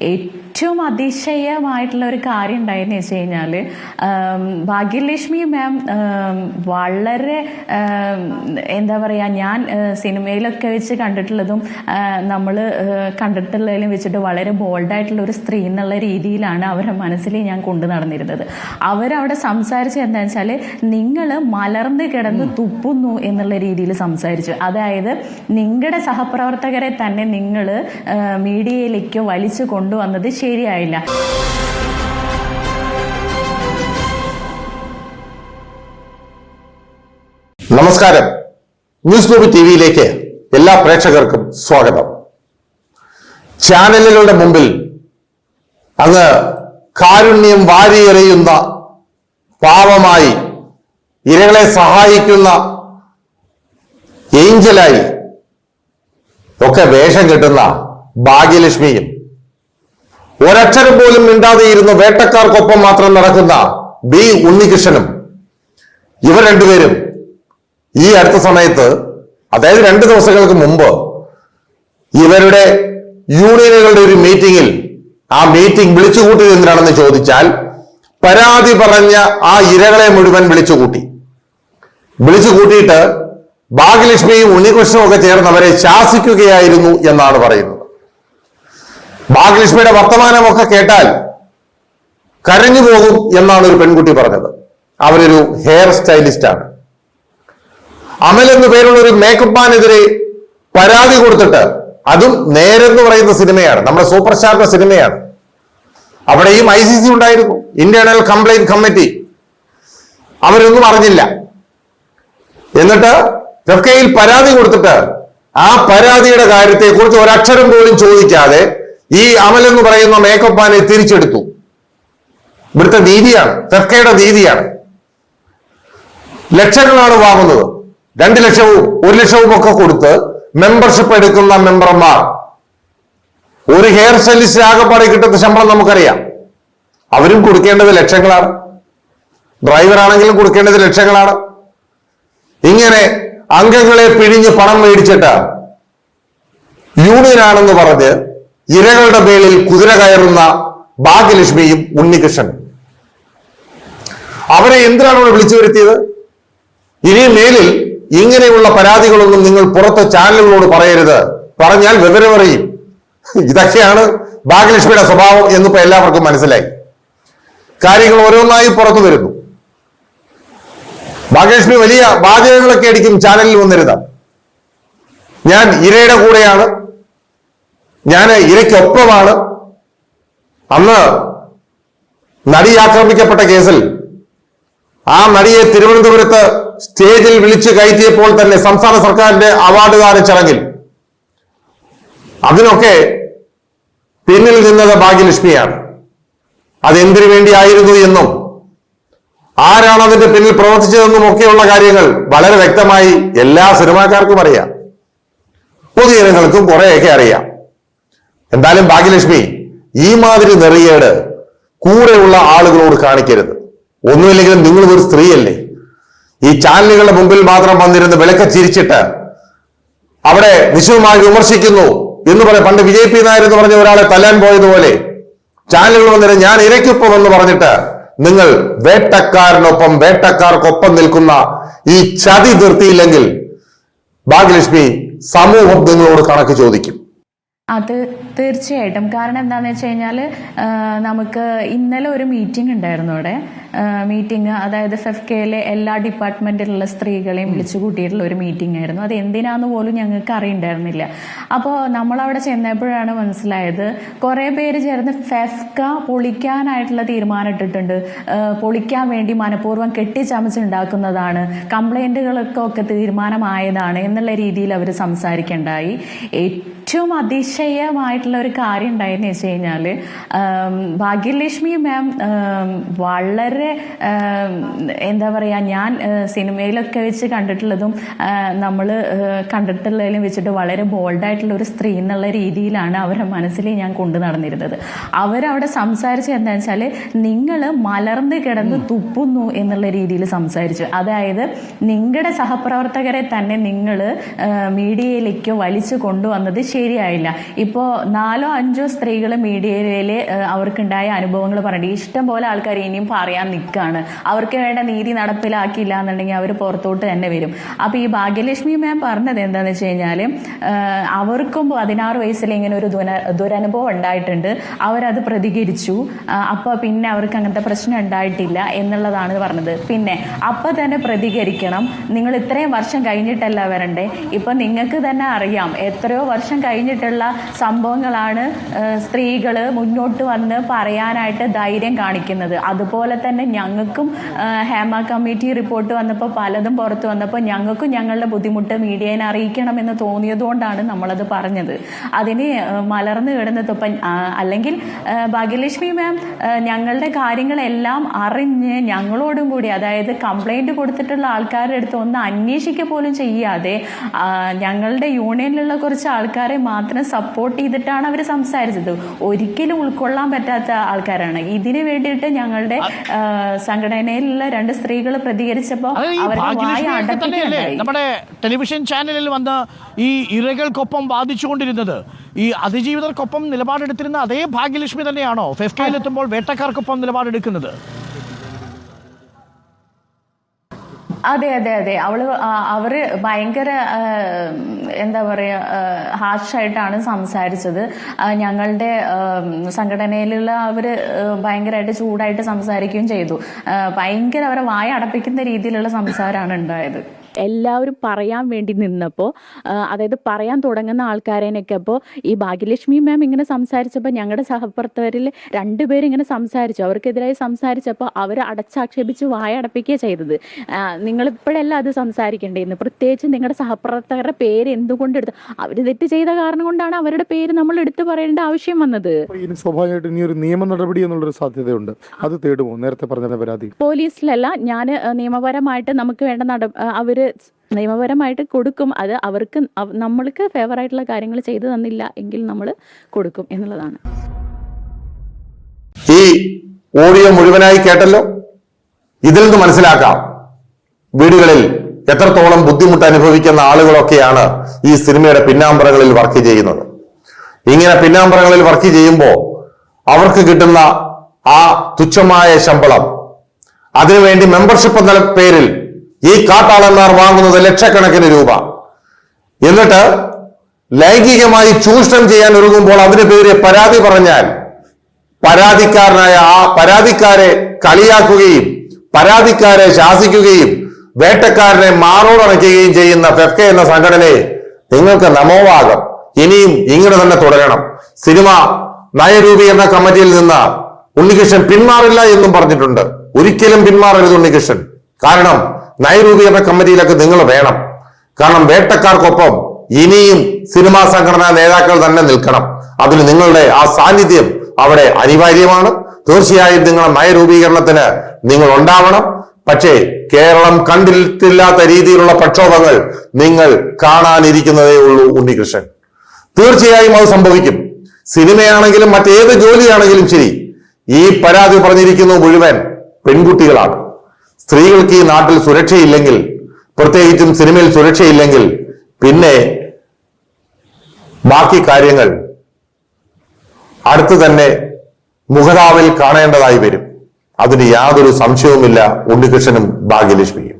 It ഏറ്റവും അതിശയമായിട്ടുള്ള ഒരു കാര്യം ഉണ്ടായെന്ന് വെച്ച് കഴിഞ്ഞാൽ ഭാഗ്യലക്ഷ്മി മാം വളരെ എന്താ പറയുക ഞാൻ സിനിമയിലൊക്കെ വെച്ച് കണ്ടിട്ടുള്ളതും നമ്മൾ കണ്ടിട്ടുള്ളതിലും വെച്ചിട്ട് വളരെ ബോൾഡായിട്ടുള്ള ഒരു സ്ത്രീ എന്നുള്ള രീതിയിലാണ് അവരുടെ മനസ്സിൽ ഞാൻ കൊണ്ടു നടന്നിരുന്നത്. അവരവിടെ സംസാരിച്ചത് എന്താ വെച്ചാൽ നിങ്ങൾ മലർന്ന് കിടന്ന് തുപ്പുന്നു എന്നുള്ള രീതിയിൽ സംസാരിച്ചു. അതായത് നിങ്ങളുടെ സഹപ്രവർത്തകരെ തന്നെ നിങ്ങൾ മീഡിയയിലേക്ക് വലിച്ചു കൊണ്ടുവന്നത് ശരിയായില്ല. നമസ്കാരം. ന്യൂസ് ഗ്രൂപ്പ് ടി വിയിലേക്ക് എല്ലാ പ്രേക്ഷകർക്കും സ്വാഗതം. ചാനലുകളുടെ മുമ്പിൽ അങ്ങ് കാരുണ്യം വാരിയെറിയുന്ന പാവമായി ഇരകളെ സഹായിക്കുന്ന ഏഞ്ചലായി ഒക്കെ വേഷം കെട്ടുന്ന ഭാഗ്യലക്ഷ്മിയും ഒരക്ഷരം പോലും മിണ്ടാതെ ഇരുന്ന് വേട്ടക്കാർക്കൊപ്പം മാത്രം നടക്കുന്ന ബി ഉണ്ണികൃഷ്ണനും. ഇവർ രണ്ടുപേരും ഈ അടുത്ത സമയത്ത് അതായത് രണ്ട് ദിവസങ്ങൾക്ക് മുമ്പ് ഇവരുടെ യൂണിയനുകളുടെ ഒരു മീറ്റിംഗിൽ ആ മീറ്റിംഗ് വിളിച്ചുകൂട്ടിയത് എന്തിനാണെന്ന് ചോദിച്ചാൽ പരാതി പറഞ്ഞ ആ ഇരകളെ മുഴുവൻ വിളിച്ചുകൂട്ടി. വിളിച്ചുകൂട്ടിയിട്ട് ഭാഗ്യലക്ഷ്മിയും ഉണ്ണികൃഷ്ണനും ഒക്കെ ചേർന്ന് അവരെ ശാസിക്കുകയായിരുന്നു എന്നാണ് പറയുന്നത്. ഭാഗ്യലക്ഷ്മിയുടെ വർത്തമാനമൊക്കെ കേട്ടാൽ കരഞ്ഞു പോകും എന്നാണ് ഒരു പെൺകുട്ടി പറഞ്ഞത്. അവരൊരു ഹെയർ സ്റ്റൈലിസ്റ്റ് ആണ്. അമൽ എന്ന് പേരുള്ള ഒരു മേക്കപ്പ് മാനെതിരെ പരാതി കൊടുത്തിട്ട് അതും നേരെന്ന് പറയുന്ന സിനിമയാണ്. നമ്മുടെ സൂപ്പർ സ്റ്റാറിന്റെ സിനിമയാണ്. അവിടെയും ഐ സി സി ഉണ്ടായിരുന്നു. ഇന്റേണൽ കംപ്ലൈന്റ് കമ്മിറ്റി അവരൊന്നും അറിഞ്ഞില്ല. എന്നിട്ട് ഫെഫ്കയിൽ പരാതി കൊടുത്തിട്ട് ആ പരാതിയുടെ കാര്യത്തെ കുറിച്ച് ഒരക്ഷരം പോലും ചോദിക്കാതെ ഈ അമൽ എന്ന് പറയുന്ന മേക്കപ്പ് മാനെ തിരിച്ചെടുത്തു. ഇവിടുത്തെ നീതിയാണ് ഫെഫ്കയുടെ നീതിയാണ്. ലക്ഷങ്ങളാണ് വാങ്ങുന്നത്. രണ്ട് ലക്ഷവും ഒരു ലക്ഷവും ഒക്കെ കൊടുത്ത് മെമ്പർഷിപ്പ് എടുക്കുന്ന മെമ്പർമാർ ഒരു ഹെയർ സ്റ്റൈലിസ്റ്റ് ആകെപ്പാടെ കിട്ടുന്ന ശമ്പളം നമുക്കറിയാം. അവരും കൊടുക്കേണ്ടത് ലക്ഷങ്ങളാണ്. ഡ്രൈവർ ആണെങ്കിലും കൊടുക്കേണ്ടത് ലക്ഷങ്ങളാണ്. ഇങ്ങനെ അംഗങ്ങളെ പിഴിഞ്ഞ് പണം മേടിച്ചിട്ട് യൂണിയനാണെന്ന് പറഞ്ഞ് ഇരകളുടെ മേളിൽ കുതിര കയറുന്ന ഭാഗ്യലക്ഷ്മിയും ഉണ്ണികൃഷ്ണനും അവരെ എന്തിനാണ് ഇവിടെ വിളിച്ചു വരുത്തിയത്? ഇനി മേലിൽ ഇങ്ങനെയുള്ള പരാതികളൊന്നും നിങ്ങൾ പുറത്ത് ചാനലുകളോട് പറയരുത്. പറഞ്ഞാൽ വിവരമറിയും. ഇതൊക്കെയാണ് ഭാഗ്യലക്ഷ്മിയുടെ സ്വഭാവം എന്നിപ്പോ എല്ലാവർക്കും മനസ്സിലായി. കാര്യങ്ങൾ ഓരോന്നായി പുറത്തു വരുന്നു. ഭാഗ്യലക്ഷ്മി വലിയ വാചകങ്ങളൊക്കെ അടിക്കും ചാനലിൽ വന്നിരുന്ന. ഞാൻ ഇരയുടെ കൂടെയാണ്. ഞാൻ ഇരയ്ക്കൊപ്പമാണ്. അന്ന് നടി ആക്രമിക്കപ്പെട്ട കേസിൽ ആ നടിയെ തിരുവനന്തപുരത്ത് സ്റ്റേജിൽ വിളിച്ചു കയറ്റിയപ്പോൾ തന്നെ സംസ്ഥാന സർക്കാരിന്റെ അവാർഡുദാന ചടങ്ങിൽ. അതിനൊക്കെ പിന്നിൽ നിന്നത് ഭാഗ്യലക്ഷ്മിയാണ്. അതെന്തിനു വേണ്ടിയായിരുന്നു എന്നും ആരാണ് അതിന്റെ പിന്നിൽ പ്രവർത്തിച്ചതെന്നും ഒക്കെയുള്ള കാര്യങ്ങൾ വളരെ വ്യക്തമായി എല്ലാ സിനിമാക്കാർക്കും അറിയാം. പൊതുജനങ്ങൾക്കും കുറെയൊക്കെ അറിയാം. എന്തായാലും ഭാഗ്യലക്ഷ്മി ഈ മാതിരി നിറയേട് കൂടെയുള്ള ആളുകളോട് കാണിക്കരുത്. ഒന്നുമില്ലെങ്കിലും നിങ്ങൾ ഒരു സ്ത്രീയല്ലേ? ഈ ചാനലുകളുടെ മുമ്പിൽ മാത്രം വന്നിരുന്ന് വിളക്ക ചിരിച്ചിട്ട് അവിടെ വിശുദ്ധമായി വിമർശിക്കുന്നു എന്ന് പറയാം പണ്ട് വിജയ് പി. നായർ എന്ന് പറഞ്ഞ ഒരാളെ തല്ലാൻ പോയതുപോലെ ചാനലുകൾ വന്നിട്ട് ഞാൻ ഇരയ്ക്കൊപ്പം എന്ന് പറഞ്ഞിട്ട് നിങ്ങൾ വേട്ടക്കാരനൊപ്പം വേട്ടക്കാർക്കൊപ്പം നിൽക്കുന്ന ഈ ചതി നിർത്തിയില്ലെങ്കിൽ ഭാഗ്യലക്ഷ്മി സമൂഹം നിങ്ങളോട് കണക്ക് ചോദിക്കും. അത് തീർച്ചയായിട്ടും. കാരണം എന്താണെന്ന് വെച്ച് കഴിഞ്ഞാൽ നമുക്ക് ഇന്നലെ ഒരു മീറ്റിംഗ് ഉണ്ടായിരുന്നു അവിടെ. മീറ്റിംഗ് അതായത് ഫെഫ് കെയിലെ എല്ലാ ഡിപ്പാർട്ട്മെന്റിലുള്ള സ്ത്രീകളെയും വിളിച്ചു കൂട്ടിയിട്ടുള്ള ഒരു മീറ്റിംഗ് ആയിരുന്നു. അത് എന്തിനാന്ന് പോലും ഞങ്ങൾക്ക് അറിയണ്ടായിരുന്നില്ല. അപ്പോൾ നമ്മളവിടെ ചെന്നപ്പോഴാണ് മനസ്സിലായത് കുറേ പേര് ചേർന്ന് ഫെഫ്ക പൊളിക്കാനായിട്ടുള്ള തീരുമാനം ഇട്ടിട്ടുണ്ട്. പൊളിക്കാൻ വേണ്ടി മനഃപൂർവം കെട്ടിച്ചമച്ചുണ്ടാക്കുന്നതാണ്. കംപ്ലൈന്റുകളൊക്കെ ഒക്കെ തീരുമാനമായതാണ് എന്നുള്ള രീതിയിൽ അവർ സംസാരിക്കണ്ടായി. ഏറ്റവും അതിശയമായിട്ടുള്ള ഒരു കാര്യം ഉണ്ടായെന്ന് വെച്ച് കഴിഞ്ഞാൽ ഭാഗ്യലക്ഷ്മി മാം വളരെ എന്താ പറയുക ഞാൻ സിനിമയിലൊക്കെ വെച്ച് കണ്ടിട്ടുള്ളതും നമ്മൾ കണ്ടിട്ടുള്ളതിലും വെച്ചിട്ട് വളരെ ബോൾഡായിട്ടുള്ള ഒരു സ്ത്രീ എന്നുള്ള രീതിയിലാണ് അവരുടെ മനസ്സിൽ ഞാൻ കൊണ്ടു നടന്നിരുന്നത്. അവരവിടെ സംസാരിച്ചത് എന്താ വെച്ചാൽ നിങ്ങൾ മലർന്ന് കിടന്ന് തുപ്പുന്നു എന്നുള്ള രീതിയിൽ സംസാരിച്ചു. അതായത് നിങ്ങളുടെ സഹപ്രവർത്തകരെ തന്നെ നിങ്ങൾ മീഡിയയിലേക്ക് വലിച്ചു കൊണ്ടുവന്നത് ശരിയായില്ല. ഇപ്പോ നാലോ അഞ്ചോ സ്ത്രീകൾ മീഡിയയിൽ അവർക്കുണ്ടായ അനുഭവങ്ങൾ പറഞ്ഞു ഇഷ്ടം പോലെ ആൾക്കാർ ഇനിയും പറയാൻ നിൽക്കുകയാണ് അവർക്ക് വേണ്ട നീതി നടപ്പിലാക്കിയില്ല എന്നുണ്ടെങ്കിൽ അവർ പുറത്തോട്ട് തന്നെ വരും. അപ്പൊ ഈ ഭാഗ്യലക്ഷ്മി മാം പറഞ്ഞത് എന്താന്ന് വെച്ച് കഴിഞ്ഞാൽ അവർക്കും പതിനാറ് വയസ്സിൽ ഇങ്ങനെ ഒരു ദുര- ദുരനുഭവം ഉണ്ടായിട്ടുണ്ട്. അവരത് പ്രതികരിച്ചു. ആ, അപ്പൊ പിന്നെ അവർക്ക് അങ്ങനത്തെ പ്രശ്നം ഉണ്ടായിട്ടില്ല എന്നുള്ളതാണ് പറഞ്ഞത്. പിന്നെ അപ്പൊ തന്നെ പ്രതികരിക്കണം. നിങ്ങൾ ഇത്രയും വർഷം കഴിഞ്ഞിട്ടല്ല വരണ്ടേ. ഇപ്പൊ നിങ്ങൾക്ക് തന്നെ അറിയാം എത്രയോ വർഷം കഴിഞ്ഞിട്ടുള്ള സംഭവങ്ങളാണ് സ്ത്രീകൾ മുന്നോട്ട് വന്ന് പറയാനായിട്ട് ധൈര്യം കാണിക്കുന്നത്. അതുപോലെ തന്നെ ഞങ്ങൾക്കും ഹേമ കമ്മിറ്റി റിപ്പോർട്ട് വന്നപ്പോൾ പലതും പുറത്ത് വന്നപ്പോൾ ഞങ്ങൾക്കും ഞങ്ങളുടെ ബുദ്ധിമുട്ട് മീഡിയയെ അറിയിക്കണം എന്ന് തോന്നിയതുകൊണ്ടാണ് നമ്മളത് പറഞ്ഞത്. അതിന് മലർന്ന് കിടന്നത് ഇപ്പം അല്ലെങ്കിൽ ഭാഗ്യലക്ഷ്മി മാം ഞങ്ങളുടെ കാര്യങ്ങളെല്ലാം അറിഞ്ഞ് ഞങ്ങളോടും കൂടി അതായത് കംപ്ലൈന്റ് കൊടുത്തിട്ടുള്ള ആൾക്കാരുടെ അടുത്ത് ഒന്ന് അന്വേഷിക്കുക പോലും ചെയ്യാതെ ഞങ്ങളുടെ യൂണിയനിലുള്ള കുറച്ച് ആൾക്കാരെ മാത്രം സപ്പോർട്ട് ചെയ്തിട്ടാണ് അവർ സംസാരിച്ചത്. ഒരിക്കലും ഉൾക്കൊള്ളാൻ പറ്റാത്ത ആൾക്കാരാണ്. ഇതിനു വേണ്ടിയിട്ട് ഞങ്ങളുടെ സംഘടനയിലുള്ള രണ്ട് സ്ത്രീകൾ പ്രതികരിച്ചപ്പോ നമ്മുടെ ടെലിവിഷൻ ചാനലിൽ വന്ന് ഈ ഇരകൾക്കൊപ്പം വാദിച്ചുകൊണ്ടിരുന്നത്. ഈ അതിജീവിതർക്കൊപ്പം നിലപാടെടുത്തിരുന്ന അതേ ഭാഗ്യലക്ഷ്മി തന്നെയാണോ? ഫെഫ്കയിലെത്തുമ്പോൾ വേട്ടക്കാർക്കൊപ്പം നിലപാടെടുക്കുന്നത്. അതെ അതെ അതെ. അവൾ അവർ ഭയങ്കര എന്താ പറയാ ഹാർഷായിട്ടാണ് സംസാരിച്ചത്. ഞങ്ങളുടെ സംഘടനയിലുള്ള അവർ ഭയങ്കരമായിട്ട് ചൂടായിട്ട് സംസാരിക്കുകയും ചെയ്തു. ഭയങ്കര അവരെ വായ അടപ്പിക്കുന്ന രീതിയിലുള്ള സംസാരമാണ് ഉണ്ടായത്. എല്ലാവരും പറയാൻ വേണ്ടി നിന്നപ്പോൾ അതായത് പറയാൻ തുടങ്ങുന്ന ആൾക്കാരേനൊക്കെ അപ്പോൾ ഈ ഭാഗ്യലക്ഷ്മി മാം ഇങ്ങനെ സംസാരിച്ചപ്പോൾ ഞങ്ങളുടെ സഹപ്രവർത്തകരിൽ രണ്ടുപേരും ഇങ്ങനെ സംസാരിച്ചു. അവർക്കെതിരായി സംസാരിച്ചപ്പോൾ അവർ അടച്ചാക്ഷേപിച്ച് വായ അടപ്പിക്കുക ചെയ്തത്. നിങ്ങൾ ഇപ്പോഴല്ല അത് സംസാരിക്കേണ്ടിയിരുന്നു. പ്രത്യേകിച്ച് നിങ്ങളുടെ സഹപ്രവർത്തകരുടെ പേര് എന്തുകൊണ്ട് എടുത്തു അവർ തെറ്റ് ചെയ്ത കാരണം കൊണ്ടാണ് അവരുടെ പേര് നമ്മൾ എടുത്തു പറയേണ്ട ആവശ്യം വന്നത്. ഇനി സ്വാഭാവികമായിട്ട് ഇനി ഒരു നിയമ നടപടി എന്നുള്ളൊരു സാധ്യതയുണ്ട്. അത് തേടുമോ? നേരത്തെ പറഞ്ഞ പരാതി. പോലീസിലല്ല ഞാൻ നിയമപരമായിട്ട് നമുക്ക് വേണ്ട നട അവർ നിയമപരമായിട്ട് കൊടുക്കും. അത് അവർക്ക് നമ്മൾക്ക് ഫേവർ ആയിട്ടുള്ള കാര്യങ്ങൾ ചെയ്തു തന്നില്ല എങ്കിൽ നമ്മൾ കൊടുക്കും എന്നുള്ളതാണ്. ഈ ഓഡിയോ മുഴുവനായി കേട്ടല്ലോ? ഇതിൽ നിന്ന് മനസ്സിലാക്കാം. വീടുകളിൽ എത്രത്തോളം ബുദ്ധിമുട്ട് അനുഭവിക്കുന്ന ആളുകളൊക്കെയാണ് ഈ സിനിമയുടെ പിന്നാമ്പറകളിൽ വർക്ക് ചെയ്യുന്നത്. ഇങ്ങനെ പിന്നാമ്പറകളിൽ വർക്ക് ചെയ്യുമ്പോൾ അവർക്ക് കിട്ടുന്ന ആ തുച്ഛമായ ശമ്പളം അതിനുവേണ്ടി മെമ്പർഷിപ്പ് എന്ന പേരിൽ ഈ കാട്ടാളന്മാർ വാങ്ങുന്നത് ലക്ഷക്കണക്കിന് രൂപ. എന്നിട്ട് ലൈംഗികമായി ചൂഷണം ചെയ്യാൻ ഒരുങ്ങുമ്പോൾ അതിനെതിരെ പരാതി പറഞ്ഞാൽ പരാതിക്കാരനായ ആ പരാതിക്കാരെ കളിയാക്കുകയും പരാതിക്കാരെ ശാസിക്കുകയും വേട്ടക്കാരനെ മാറോടണയ്ക്കുകയും ചെയ്യുന്ന ഫെഫ്ക എന്ന സംഘടനയെ നിങ്ങൾക്ക് നമോവാകം ഇനിയും ഇങ്ങനെ തന്നെ തുടരണം. സിനിമ നയരൂപി എന്ന കമ്മിറ്റിയിൽ നിന്ന് ഉണ്ണികൃഷ്ണൻ പിന്മാറില്ല എന്നും പറഞ്ഞിട്ടുണ്ട്. ഒരിക്കലും പിന്മാറരുത് ഉണ്ണികൃഷ്ണൻ. കാരണം നയരൂപീകരണ കമ്മിറ്റിയിലൊക്കെ നിങ്ങൾ വേണം. കാരണം വേട്ടക്കാർക്കൊപ്പം ഇനിയും സിനിമാ സംഘടനാ നേതാക്കൾ തന്നെ നിൽക്കണം. അതിന് നിങ്ങളുടെ ആ സാന്നിധ്യം അവിടെ അനിവാര്യമാണ്. തീർച്ചയായും നിങ്ങളുടെ നയരൂപീകരണത്തിന് നിങ്ങൾ ഉണ്ടാവണം. പക്ഷേ കേരളം കണ്ടിട്ടില്ലാത്ത രീതിയിലുള്ള പ്രക്ഷോഭങ്ങൾ നിങ്ങൾ കാണാനിരിക്കുന്നതേ ഉള്ളൂ ഉണ്ണികൃഷ്ണൻ. തീർച്ചയായും അത് സംഭവിക്കും. സിനിമയാണെങ്കിലും മറ്റേത് ജോലിയാണെങ്കിലും ശരി. ഈ പരാതി പറഞ്ഞിരിക്കുന്നു മുഴുവൻ പെൺകുട്ടികളാണ്. സ്ത്രീകൾക്ക് ഈ നാട്ടിൽ സുരക്ഷയില്ലെങ്കിൽ പ്രത്യേകിച്ചും സിനിമയിൽ സുരക്ഷയില്ലെങ്കിൽ പിന്നെ ബാക്കി കാര്യങ്ങൾ അടുത്ത് തന്നെ മുഖതാവിൽ കാണേണ്ടതായി വരും. അതിന് യാതൊരു സംശയവുമില്ല ഉണ്ണികൃഷ്ണനും ഭാഗ്യലക്ഷ്മിയും.